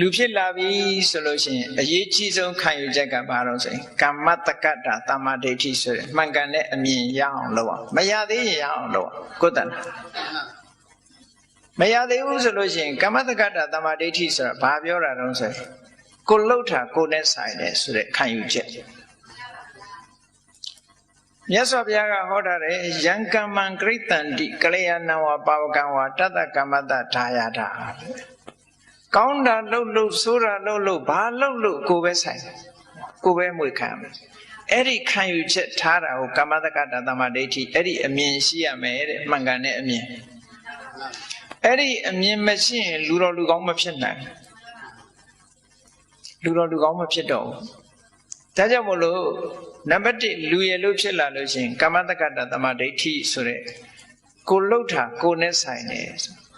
လူဖြစ်လာပြီဆိုလို့ရှိရင်အရေးကြီးဆုံးခံယူချက်ကဘာလို့ဆိုရင်ကမ္မတက္ကတာတမ္မာဒိဋ္ဌိဆိုတဲ့မှန်ကန်တဲ့အမြင်ရအောင်လုပ်အောင်မရသေးရင်ရအောင်လုပ်အောင်ကိုယ်တဏ္ဍမရသေးဘူးဆိုလို့ရှိရင်ကမ္မတက္ကတာတမ္မာဒိဋ္ဌိဆိုတာဘာပြောတာတုံးဆိုရင်ကိုလှုပ်တာကိုနဲ့ဆိုင်တယ်ဆိုတဲ့ခံယူချက်မြတ်စွာဘုရားကဟောတာတယ်ယံကမ္မံကရိတန္တိကလျာဏဝပါဝကံဝတတ္တကမ္မတဒါယတာ ကောင်းတာလှုပ်လှုပ်ဆိုးတာလှုပ်လှုပ်ဘာလှုပ်လှုပ်ကိုပဲဆိုင်ကိုပဲမွေခံမယ်အဲ့ဒီခံယူချက်ထားတာကိုကမ္မတက္ကတာတမ္မာဒိဋ္ဌိအဲ့ဒီအမြင်ရှိရမယ်တဲ့မှန်ကန်တဲ့အမြင်အဲ့ဒီအမြင်မရှိရင်လူတော်လူကောင်းမဖြစ်နိုင်လူတော်လူကောင်းမဖြစ်တော့ဘူးဒါကြောင့်မို့လို့နံပါတ်1လူရလို့ဖြစ်လာလို့ရှိရင်ကမ္မတက္ကတာတမ္မာဒိဋ္ဌိဆိုတဲ့ကိုလှုပ်တာကိုနဲ့ဆိုင်တယ်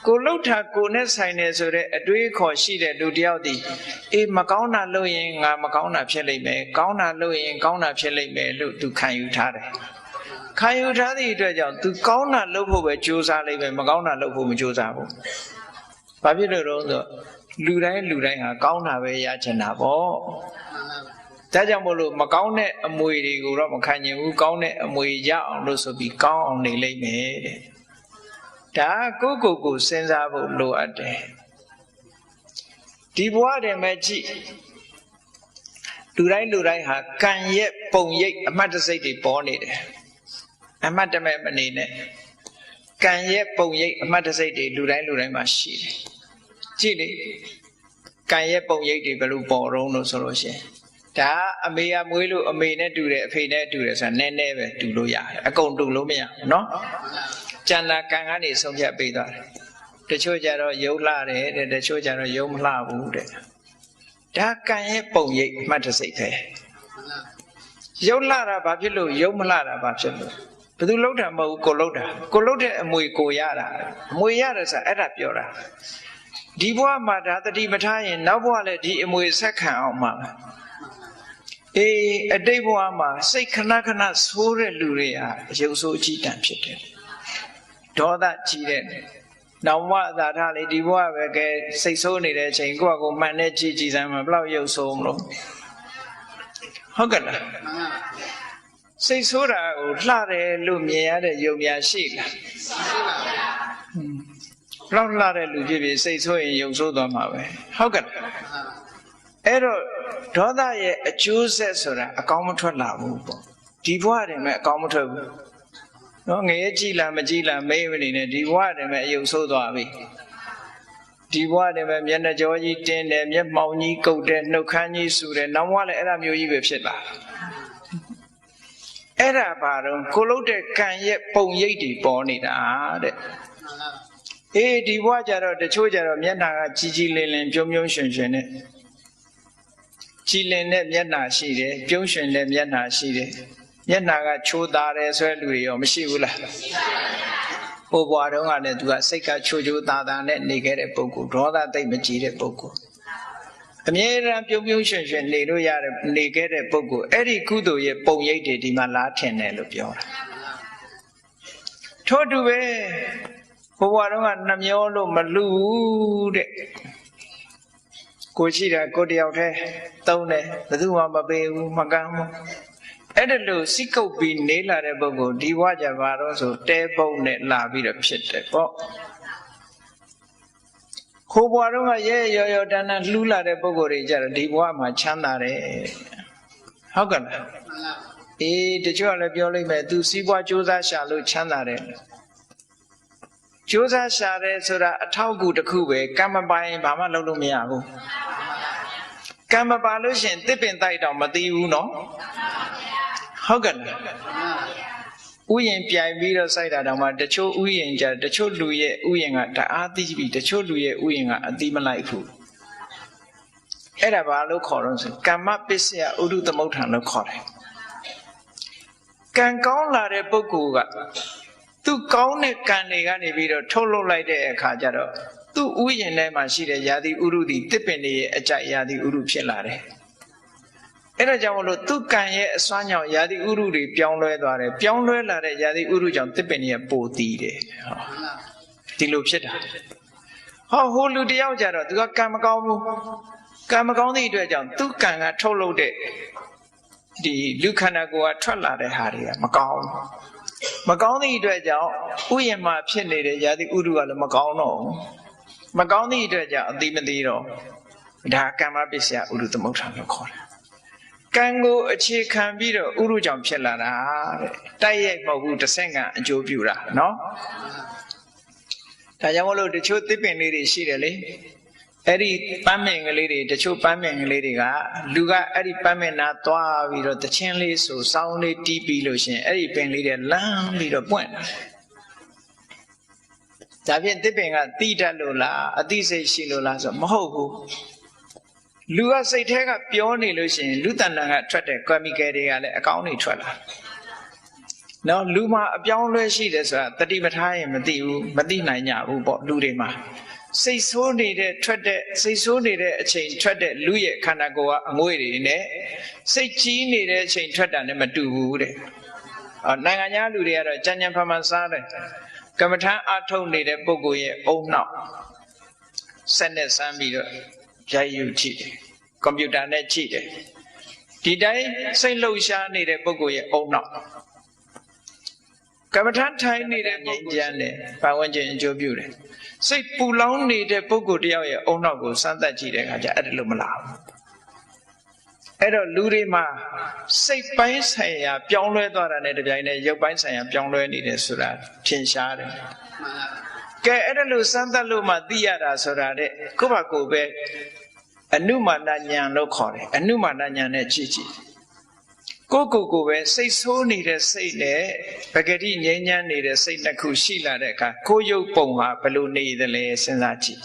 ကိုလှုပ်တာကိုနဲ့ဆိုင်တယ်ဆိုတဲ့အတွေးခေါ်ရှိတဲ့လူတယောက်ဒီအေးမကောင်းတာလုပ်ရင်ငါမကောင်းတာဖြစ်လိမ့်မယ်ကောင်းတာလုပ်ရင်ကောင်းတာဖြစ်လိမ့်မယ်လို့သူခံယူထားတယ်ခံယူထားသည့်အတွက်ကြောင့်သူကောင်းတာလုပ်ဖို့ပဲကြိုးစားလိမ့်မယ်မကောင်းတာလုပ်ဖို့မကြိုးစားဘူးဘာဖြစ်လို့တော့ဆိုလူတိုင်းလူတိုင်းဟာကောင်းတာပဲရချင်တာပေါ့ဒါကြောင့်မို့လို့မကောင်းတဲ့အမွေတွေကိုတော့မခံကျင်ဘူးကောင်းတဲ့အမွေရအောင်လို့ဆိုပြီးကောင်းအောင်နေလိမ့်မယ်တဲ့ ဒါကိုကိုကိုစဉ်းစားဖို့လိုအပ်တယ်ဒီဘဝတည်းမဲ့ကြည့်လူတိုင်းလူတိုင်းဟာကံရဲ့ပုံရိပ်အမှတ်တစိတ်တွေပေါ်နေတယ်အမှတ်တမဲ့မနေနဲ့ကံရဲ့ပုံရိပ်အမှတ်တစိတ်တွေလူတိုင်းလူတိုင်းမှာရှိတယ်ကြည့်လေကံရဲ့ပုံရိပ်တွေဘယ်လိုပေါ်တော့လို့ဆိုလို့ရှိရင်ဒါအမေကမွေးလို့အမေနဲ့တူတယ်အဖေနဲ့တူတယ်ဆိုတာနည်းနည်းပဲတူလို့ရတယ်အကုန်တူလို့မရဘူးเนาะ ကျန်တာကံကနေဆုံးဖြတ်ပေးသွားတယ်တချို့ကြတော့ယုံလှတယ်တဲ့တချို့ကြတော့ယုံမလှဘူးတဲ့ဒါကံရဲ့ပုံရိပ်မှတ်တစိတ်ပဲယုံလှတာဘာဖြစ်လို့ယုံမလှတာဘာဖြစ်လို့ဘယ်သူလှုပ်တာမဟုတ်ဘူးကိုလှုပ်တာကိုလှုပ်တဲ့အမွေကိုရတာအမွေရတယ်ဆိုတာအဲ့ဒါပြောတာဒီဘဝမှာဒါတတိမထားရင်နောက်ဘဝလည်းဒီအမွေဆက်ခံအောင်မှာအေးအတိတ်ဘဝမှာစိတ်ခဏခဏဆိုးတဲ့လူတွေဟာရုပ်ဆိုးအကြီးတန်းဖြစ်တယ် ဒေါသကြီးတဲ့နောင်ဘဝသာထားလေဒီဘဝပဲကဲစိတ်ဆိုးနေတဲ့အချိန်ကိုယ့်အကိုမှန်တဲ့ကြည်ကြည်စမ်းမှာဘလောက်ရုပ်ဆိုးမလို့ဟုတ်ကဲ့လားစိတ်ဆိုးတာကိုလှတယ်လို့မြင်ရတဲ့ယုံများရှိလားဘလောက်လှတဲ့လူဖြစ်ဖြစ်စိတ်ဆိုးရင်ယုံဆိုးသွားမှာပဲဟုတ်ကဲ့အဲ့တော့ဒေါသရဲ့အကျိုးဆက်ဆိုတာအကောင်းမထွက်လာဘူးပေါ့ဒီဘဝတည်းမဲ့အကောင်းမထွက်ဘူး နော်ငရဲကြည်လာမကြည်လာမေးမနေနဲ့ဒီဘဝတည်းမဲ့အယုံဆိုးသွားပြီဒီဘဝတည်းမဲ့မျက်နှာကြောကြီးတင်းတယ်မျက်မှောင်ကြီးကုတ်တယ်နှုတ်ခမ်းကြီးဆူတယ်နောက်ဘဝလည်းအဲ့ဒါမျိုးကြီးပဲဖြစ်လာအဲ့ဒါဘာတော့ကိုလုတ်တဲ့ကံရဲ့ပုံရိပ်တွေပေါ်နေတာတဲ့အေးဒီဘဝကြတော့တချို့ကြတော့မျက်နှာကကြီးကြီးလင်းလင်းပြုံးပြုံးရွှင်ရွှင်နဲ့ကြည်လင်တဲ့မျက်နှာရှိတယ်ပြုံးရွှင်တဲ့မျက်နှာရှိတယ် မျက်နှာကချိုးသားတယ်ဆိုတဲ့လူတွေရောမရှိဘူးလားဟိုဘွားတုန်းကလည်းသူကစိတ်ကချိုးချိုးသားသားနဲ့နေခဲ့တဲ့ပုဂ္ဂိုလ်ဒေါသသိမ့်မကြည်တဲ့ပုဂ္ဂိုလ်အမြဲတမ်းပြုံးပြုံးရွှင်ရွှင်နေလို့ရတဲ့နေခဲ့တဲ့ပုဂ္ဂိုလ်အဲ့ဒီကုသိုလ်ရဲ့ပုံရိပ်တွေဒီမှာလားထင်တယ်လို့ပြောတာထို့တူပဲဘဝတုန်းကနှမျောလို့မလူဘူးတဲ့ကိုရှိတာကိုတယောက်တည်းသုံးတယ်ဘယ်သူမှမပေးဘူးမကမ်းဘူး အဲ့ဒါလို့စိတ်ကုပ်ပြီးနေလာတဲ့ပုဂ္ဂိုလ်ဒီဘဝကြပါတော့ဆိုတဲပုံနဲ့လာပြီးတော့ဖြစ်တယ်ပေါ့ခိုးဘွားတော့ကရဲရော်ရော်တန်းတန်းလှူးလာတဲ့ပုဂ္ဂိုလ်တွေကြတော့ဒီဘဝမှာချမ်းသာတယ်ဟုတ်ကဲ့လားအေးတချို့ကလည်းပြောလိုက်မယ်သူစီးပွားစူးစမ်းရှာလို့ချမ်းသာတယ်စူးစမ်းရှာတယ်ဆိုတာအထောက်အကူတစ်ခုပဲကံမပိုင်ဘာမှလုပ်လို့မရဘူးကံမပါလို့ရှင်တစ်ပင်တိုက်တော့မသိဘူးနော် ဟုတ်ကဲ့ဥယျင်ပြိုင်ပြီးတော့စိုက်တာတောင်မှတချို့ဥယျင်ကြတချို့လူရဲ့ဥယျင်ကတအားသိပြီတချို့လူရဲ့ဥယျင်ကအသိမလိုက်ဘူးအဲ့ဒါဘာလို့ခေါ်တော့ဆိုကမ္မပစ္စယဥဒုသမုဋ္ဌာန်လို့ခေါ်တယ်ကံကောင်းလာတဲ့ပုဂ္ဂိုလ်ကသူကောင်းတဲ့ကံတွေကနေပြီးတော့ထုတ်လုပ်လိုက်တဲ့အခါကျတော့သူ့ဥယျင်ထဲမှာရှိတဲ့ယာတိဥရုဒီတစ်ပင်တွေရဲ့အကြိုက်ယာတိဥရုဖြစ်လာတယ် အဲ့ဒါကြောင့်မလို့သူကံရဲ့အစွမ်းကြောင့်ယာတိဥရုတွေပြောင်းလဲသွားတယ်ပြောင်းလဲလာတဲ့ယာတိဥရုကြောင့်တစ်ပင်တွေပိုတည်တယ်ဟောဒီလိုဖြစ်တာဟောဟိုလူတယောက်ကြတော့သူကကံမကောင်းဘူးကံမကောင်းသည့်အတွက်ကြောင့်သူကံကထုတ်လုပ်တဲ့ဒီလူခန္ဓာကိုယ်ကထွက်လာတဲ့ဟာတွေကမကောင်းဘူးမကောင်းသည့်အတွက်ကြောင့်ဥယျာဉ်မှာဖြစ်နေတဲ့ယာတိဥရုကလည်းမကောင်းတော့ဘူးမကောင်းသည့်အတွက်ကြောင့်အတိမသိတော့ဒါကမ္မပစ္စယဥရုသမုဋ္ဌာန်လို့ခေါ်တယ် ကံကိုအခြေခံပြီးတော့ဥရုကြောင့်ဖြစ်လာတာတဲ့တိုက်ရိုက်မဟုတ်ဘူးတစ်ဆင့်ကအကျိုးပြုတာနော်ဒါကြောင့်မလို့တချို့သစ်ပင်လေးတွေရှိတယ်လေအဲ့ဒီပန်းမင်ကလေးတွေတချို့ပန်းမင်ကလေးတွေကလူကအဲ့ဒီပန်းမင်နာသွားပြီးတော့တချင်းလေးဆိုစောင်းလေးတီးပြီးလို့ရှင်အဲ့ဒီပင်လေးတွေလမ်းပြီးတော့ပွင့်တယ်ဒါဖြင့်သစ်ပင်ကတိတတ်လို့လားအသိစိတ်ရှိလို့လားဆိုမဟုတ်ဘူး လူကစိတ်แท้ကပြောနေလို့ရှိရင်လူတန်တန်ကထွက်တဲ့ chemical တွေကလည်းအကောင်းတွေထွက်လာနော်လူမှာအပြောင်းလဲရှိတယ်ဆိုတာတတိပဋ္ဌာန်ရင်မသိဘူးမသိနိုင်ကြဘူးပေါ့လူတွေမှာစိတ်ဆိုးနေတဲ့ထွက်တဲ့စိတ်ဆိုးနေတဲ့အချိန်ထွက်တဲ့လူရဲ့ခန္ဓာကိုယ်ကအငွေ့တွေနဲ့စိတ်ကြီးနေတဲ့အချိန်ထွက်တာနဲ့မတူဘူးတဲ့အော်နိုင်ငံသားလူတွေကတော့ကြံ့ကြံ့ဖန်ဖန်စားတယ်ကမ္မထမ်းအထုတ်နေတဲ့ပုဂ္ဂိုလ်ရဲ့အုံနောက်ဆက်နဲ့စမ်းပြီးတော့ ရိုက်ယူကြည့်တယ်ကွန်ပျူတာနဲ့ကြည့်တယ်ဒီတိုင်းစိတ်လှုပ်ရှားနေတဲ့ပုဂ္ဂိုလ်ရဲ့အုံနောက်ကမ္မထမ်းထိုင်နေတဲ့ငြိမ်းချမ်းတယ်ပတ်ဝန်းကျင်အကျိုးပြုတယ်စိတ်ပူလောင်နေတဲ့ပုဂ္ဂိုလ်တယောက်ရဲ့အုံနောက်ကိုစမ်းသပ်ကြည့်တဲ့အခါကျအဲ့ဒါလို့မလားဘူးအဲ့တော့လူတွေမှာစိတ်ပိုင်းဆိုင်ရာပြောင်းလဲသွားတာနဲ့တပြိုင်နက်ရုပ်ပိုင်းဆိုင်ရာပြောင်းလဲနေတယ်ဆိုတာထင်ရှားတယ်ကဲအဲ့ဒါလို့စမ်းသပ်လို့မှသိရတာဆိုတာတဲ့ကိုယ့်ဘာကိုယ်ပဲ အနုမာနညာလို့ခေါ်တယ်အနုမာနညာနဲ့ကြည့်ကြည့်ကိုကိုကိုပဲစိတ်ဆိုးနေတဲ့စိတ်နဲ့ပဂတိငြိမ်းချမ်းနေတဲ့စိတ်နှစ်ခုရှိလာတဲ့အခါကိုရုပ်ပုံဟာဘယ်လိုနေသလဲစဉ်းစားကြည့်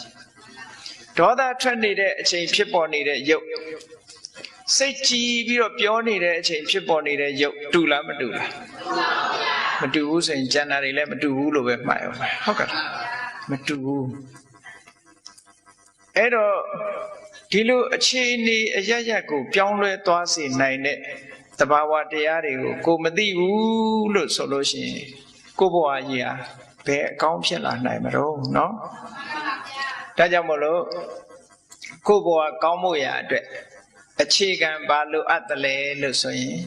ဒေါသထွက်နေတဲ့အချိန်ဖြစ်ပေါ်နေတဲ့ရုပ်စိတ်ကြည်ပြီးတော့ပြောနေတဲ့အချိန်ဖြစ်ပေါ်နေတဲ့ရုပ်တူလားမတူလားမတူဘူးဆိုရင်ကျန်တာတွေလည်းမတူဘူးလို့ပဲမှတ်ရမယ်ဟုတ်ကဲ့မတူဘူးအဲ့တော့ ဒီလိုအခြေအနေအရရက်ကိုပြောင်းလဲသွားစေနိုင်တဲ့တဘာဝတရားတွေကိုကိုမသိဘူးလို့ဆိုလို့ရှိရင်ကိုဘဝကြီးဟာဘယ်အကောင်းဖြစ်လာနိုင်မလို့เนาะဒါကြောင့်မလို့ကိုဘဝကောင်းဖို့ရာအတွက်အခြေခံဘာလိုအပ်တယ်လဲလို့ဆိုရင်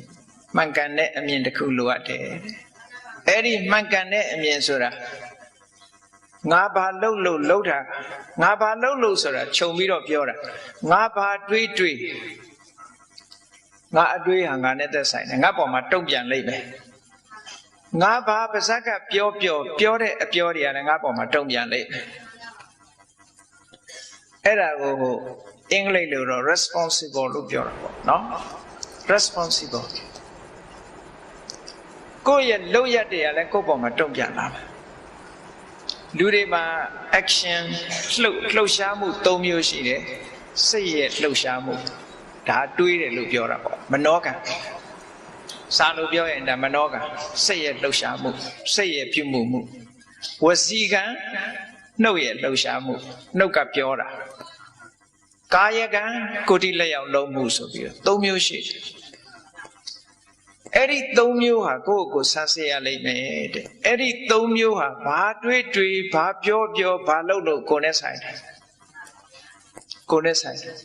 မှန်ကန်တဲ့အမြင်တစ်ခုလိုအပ်တယ်အဲ့ဒီမှန်ကန်တဲ့အမြင်ဆိုတာ ငါဘာလှုပ်လို့လှုပ်တာငါဘာလှုပ်လို့ဆိုတာခြုံပြီးတော့ပြောတာငါဘာတွေးတွေးငါအတွေးဟာငါနဲ့သက်ဆိုင်တယ်ငါပေါ်မှာတုံ့ပြန်လိမ့်မယ်ငါဘာပါဇက်ကပြောပြောပြောတဲ့အပြောတွေကလည်းငါပေါ်မှာတုံ့ပြန်လိမ့်မယ်အဲ့ဒါကိုဟိုအင်္ဂလိပ်လိုတော့ responsible လို့ပြောတာပေါ့နော် responsible ကိုယ့်ရဲ့လုပ်ရက်တွေကလည်းကိုယ့်ပေါ်မှာတုံ့ပြန်လာမယ် လူတွေမှာ action လှုပ်လှုပ်ရှားမှု၃မျိုးရှိတယ်စိတ်ရဲ့လှုပ်ရှားမှုဒါတွေးတယ်လို့ပြောတာပေါ့မနောကံစာလို့ပြောရင်ဒါမနောကံစိတ်ရဲ့လှုပ်ရှားမှုစိတ်ရဲ့ပြုမှုမှုဝစီကံနှုတ်ရဲ့လှုပ်ရှားမှုနှုတ်ကပြောတာကာယကံကိုတိလက်ရောက်လုံးမှုဆိုပြီးတော့၃မျိုးရှိတယ် အဲ့ဒီ၃မျိုးဟာကိုယ့်ကိုယ်ဆန်းစစ်ရလိမ့်မယ်တဲ့အဲ့ဒီ၃မျိုးဟာဘာတွေးတွေးဘာပြောပြောဘာလုပ်လို့ကိုယ်နဲ့ဆိုင်တယ်ကိုယ်နဲ့ဆိုင်တယ်